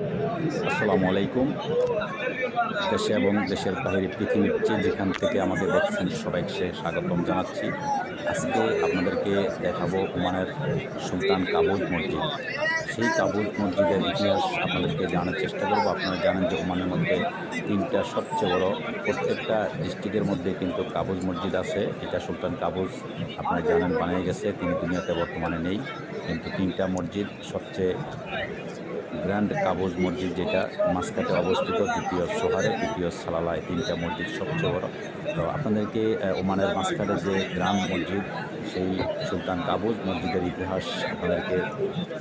আসসালামু আলাইকুম। দেশে এবং দেশের বাইরে পৃথিবীর যে যেখান থেকে আমাদের দেখছেন সবাইকে স্বাগতম জানাচ্ছি। আজকে আপনাদেরকে দেখাবো ওমানের সুলতান কাবুল মসজিদ। সেই কাবুল মসজিদের ইতিহাস আপনাদেরকে জানার চেষ্টা করব। আপনারা জানেন যে ওমানের মধ্যে তিনটা সবচেয়ে বড়, প্রত্যেকটা ডিস্ট্রিক্টের মধ্যে কিন্তু কাবুজ মসজিদ আছে। এটা সুলতান কাবুজ আপনারা জানেন, বানিয়ে গেছে। তিনি দুনিয়াতে বর্তমানে নেই। কিন্তু তিনটা মসজিদ সবচেয়ে গ্র্যান্ড কাবুজ মসজিদ যেটা মাসকাটে অবস্থিত দ্বিতীয় সোহারে তৃতীয় সালালায় তিনটা মসজিদ সবচেয়ে বড়। তো আপনাদেরকে ওমানের মাসকাটে যে গ্রাম মসজিদ সেই সুলতান কাবুজ মসজিদের ইতিহাস আপনাদেরকে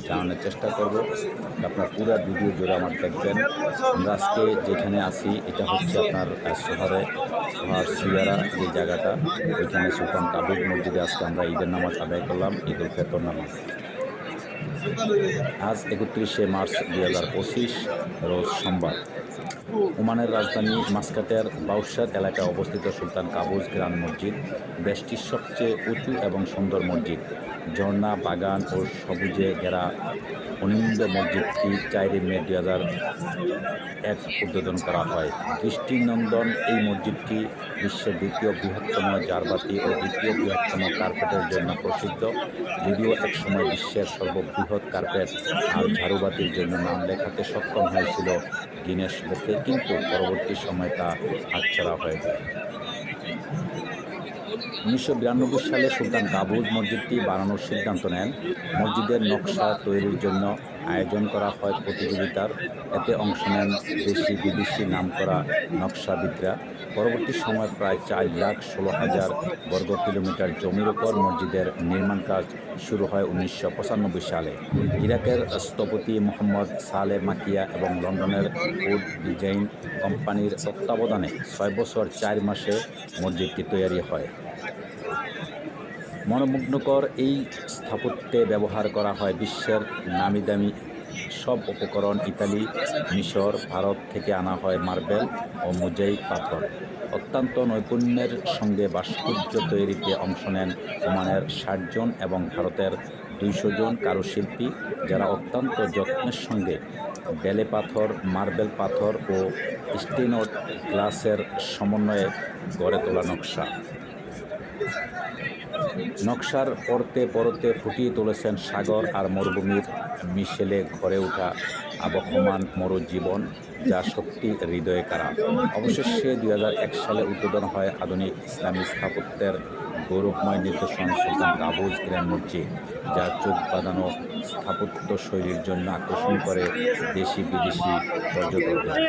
জানানোর চেষ্টা করব। আপনার পুরো ভিডিও জুড়ে আমার দেখবেন। আমরা আজকে যেখানে আছি এটা হচ্ছে আপনার আহ, সোহারে সোহার সিয়ারা যে জায়গাটা ওইখানে সুলতান কাবুজ মসজিদে আজকে আমরা ঈদের নামাজ আদায় করলাম ঈদ উল ফেতর নামাজ। আজ একত্রিশে মার্চ দুই হাজার পঁচিশ রোজ সোমবার। ওমানের রাজধানী মাস্কাটের বাউসাদ এলাকায় অবস্থিত সুলতান কাবুজ গ্রান মসজিদ, দেশটির সবচেয়ে উঁচু এবং সুন্দর মসজিদ। ঝর্ণা, বাগান ও সবুজে ঘেরা অনিন্দ মসজিদটি চারই মে দুই হাজার এক উদ্বোধন করা হয়। দৃষ্টিনন্দন, এই মসজিদটি বিশ্বের দ্বিতীয় বৃহত্তম জারবাতি ও দ্বিতীয় বৃহত্তম কার্পেটের জন্য প্রসিদ্ধ, যদিও একসময় বিশ্বের সর্ববৃহৎ কার্পেট আর ঝাড়ুবাতির জন্য নাম লেখাতে সক্ষম হয়েছিল গিনেস বুকে কিন্তু পরবর্তী সময় তা হাতছাড়া হয়ে যায় উনিশশো বিরানব্বই সালে সুলতান কাবুজ মসজিদটি বানানোর সিদ্ধান্ত নেন। মসজিদের নকশা তৈরির জন্য আয়োজন করা হয় প্রতিযোগিতার। এতে অংশ নেন দেশি, বিদেশি নাম নামকরা নকশাবিদরা। পরবর্তী সময় প্রায় চার লাখ ষোলো হাজার বর্গ কিলোমিটার জমির ওপর মসজিদের নির্মাণ কাজ শুরু হয় উনিশশো পঁচানব্বই সালে। ইরাকের স্থপতি মোহাম্মদ সালে মাকিয়া এবং লন্ডনের উড ডিজাইন কোম্পানির তত্ত্বাবধানে ছয় বছর চার মাসে মসজিদটি তৈরি হয়। মনোমুগ্ধকর এই স্থাপত্যে ব্যবহার করা হয় বিশ্বের নামি দামি সব উপকরণ ইতালি, মিশর, ভারত থেকে আনা হয় মার্বেল ও মোজাইক পাথর। অত্যন্ত নৈপুণ্যের সঙ্গে ভাস্কর্য তৈরিতে অংশ নেন ওমানের ষাট জন এবং ভারতের দুইশো জন কারুশিল্পী, যারা অত্যন্ত যত্নের সঙ্গে বেলে পাথর, মার্বেল পাথর ও স্টেনোট গ্লাসের সমন্বয়ে গড়ে তোলা নকশা। নকশার পরতে পরতে ফুটিয়ে তুলেছেন সাগর আর মরুভূমির মিশেলে ঘরে ওঠা আবহমান মরুজীবন, যা সত্যি হৃদয়ে কারা। অবশেষে দুই হাজার এক সালে উদ্বোধন হয় আধুনিক ইসলামী স্থাপত্যের গৌরবময় নিদর্শন সুলতান কাবুজ গ্র্যান্ড মসজিদ, যা চোখ বাঁধানো স্থাপত্য শৈলীর জন্য আকর্ষণ করে দেশি বিদেশি পর্যটকদের।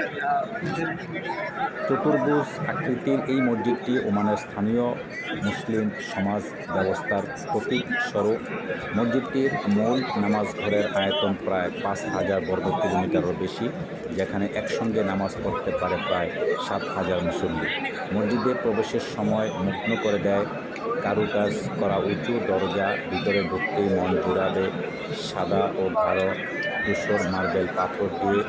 চতুর্ভুজ আকৃতির এই মসজিদটি ওমানের স্থানীয় মুসলিম সমাজ ব্যবস্থার প্রতীক স্বরূপ। মসজিদটির মূল নামাজ ঘরের আয়তন প্রায় পাঁচ হাজার বর্গ কিলোমিটারও বেশি, যেখানে একসঙ্গে নামাজ পড়তে পারে প্রায় সাত হাজার মুসল্লি। মসজিদে প্রবেশের সময় মুগ্ন করে দেয় কারুকাজ করা উঁচু দরজা ভিতরে ঢুকতেই মন জুড়াবে সাদা ও গাঢ় ধূসর মার্বেল পাথর দিয়ে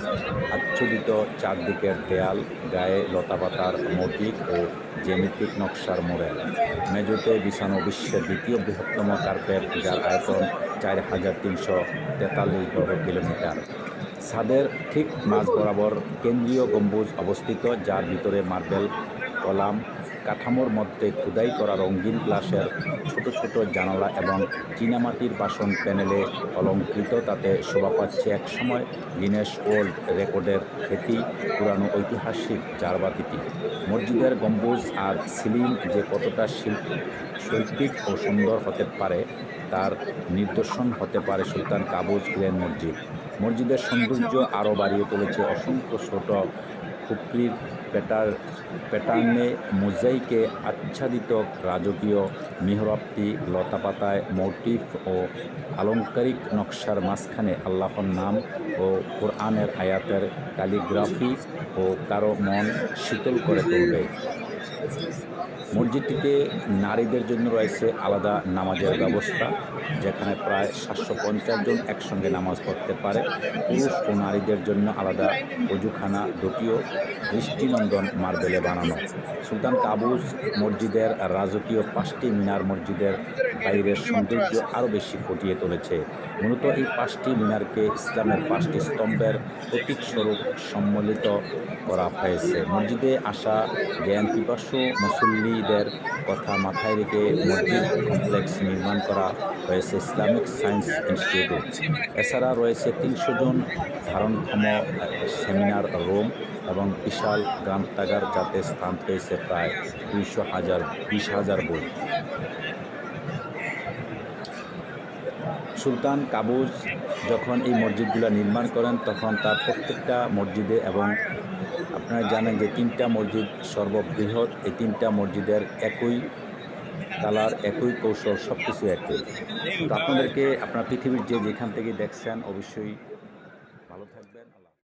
আচ্ছাদিত চারদিকের দেয়াল, গায়ে লতাপাতার মোটিক ও জ্যামিতিক নকশার মোড়েল। মেজোতে বিছানো বিশ্বের দ্বিতীয় বৃহত্তম কার্পেট, যার আয়তন চার হাজার তিনশো তেতাল্লিশ বর্গ কিলোমিটার। ছাদের ঠিক মাঝ বরাবর কেন্দ্রীয় গম্বুজ অবস্থিত, যার ভিতরে মার্বেল কলাম কাঠামোর মধ্যে খোদাই করা রঙিন গ্লাসের ছোট ছোট জানালা এবং চীনামাটির বাসন প্যানেলে অলঙ্কৃত, তাতে শোভা পাচ্ছে একসময় গিনেস ওয়ার্ল্ড রেকর্ডের খ্যাতি, পুরানো ঐতিহাসিক জারবাতিটি। মসজিদের গম্বুজ আর সিলিং যে কতটা শিল্প শৈল্পিক ও সুন্দর হতে পারে, তার নিদর্শন হতে পারে সুলতান কাবুজ গ্র্যান্ড মসজিদ। মসজিদের সৌন্দর্য আরও বাড়িয়ে তুলেছে অসংখ্য ছোট খুপড়ির প্যাটার প্যাটার্নে মোজাইকে আচ্ছাদিত রাজকীয় মিহরাবটি লতাপাতায় মৌটিফ ও আলংকারিক নকশার মাঝখানে আল্লাহর নাম ও কোরআনের আয়াতের ক্যালিগ্রাফি ও কারও মন শীতল করে তুলবে। মসজিদটিতে নারীদের জন্য রয়েছে আলাদা নামাজের ব্যবস্থা, যেখানে প্রায় সাতশো পঞ্চাশ জন একসঙ্গে নামাজ পড়তে পারে। পুরুষ ও নারীদের জন্য আলাদা অজুখানা দুটিও দৃষ্টিনন্দন, মার্বেলে বানানো। সুলতান কাবুস মসজিদের রাজকীয় পাঁচটি মিনার মসজিদের বাইরের সৌন্দর্য আরও বেশি ফুটিয়ে তুলেছে। মূলত এই পাঁচটি মিনারকে ইসলামের পাঁচটি স্তম্ভের প্রতীক স্বরূপ সম্মিলিত করা হয়েছে। মসজিদে আসা জ্ঞান পিপাসু মুসল্লিদের কথা মাথায় রেখে মসজিদ কমপ্লেক্স নির্মাণ করা হয়েছে ইসলামিক সায়েন্স ইনস্টিটিউট। এছাড়া রয়েছে তিনশো জন ধারণক্ষম সেমিনার রুম এবং বিশাল গ্রান্থাগার যাতে স্থান পেয়েছে প্রায় দুইশো হাজার, বিশ হাজার বই। সুলতান কাবুজ যখন এই মসজিদগুলো নির্মাণ করেন, তখন তার প্রত্যেকটা মসজিদে এবং আপনারা জানেন যে তিনটা মসজিদ সর্ববৃহৎ, এই তিনটা মসজিদের একই কালার, একই কৌশল সব কিছু একই। তো আপনাদেরকে, আপনার পৃথিবীর যে যেখান থেকে দেখছেন, অবশ্যই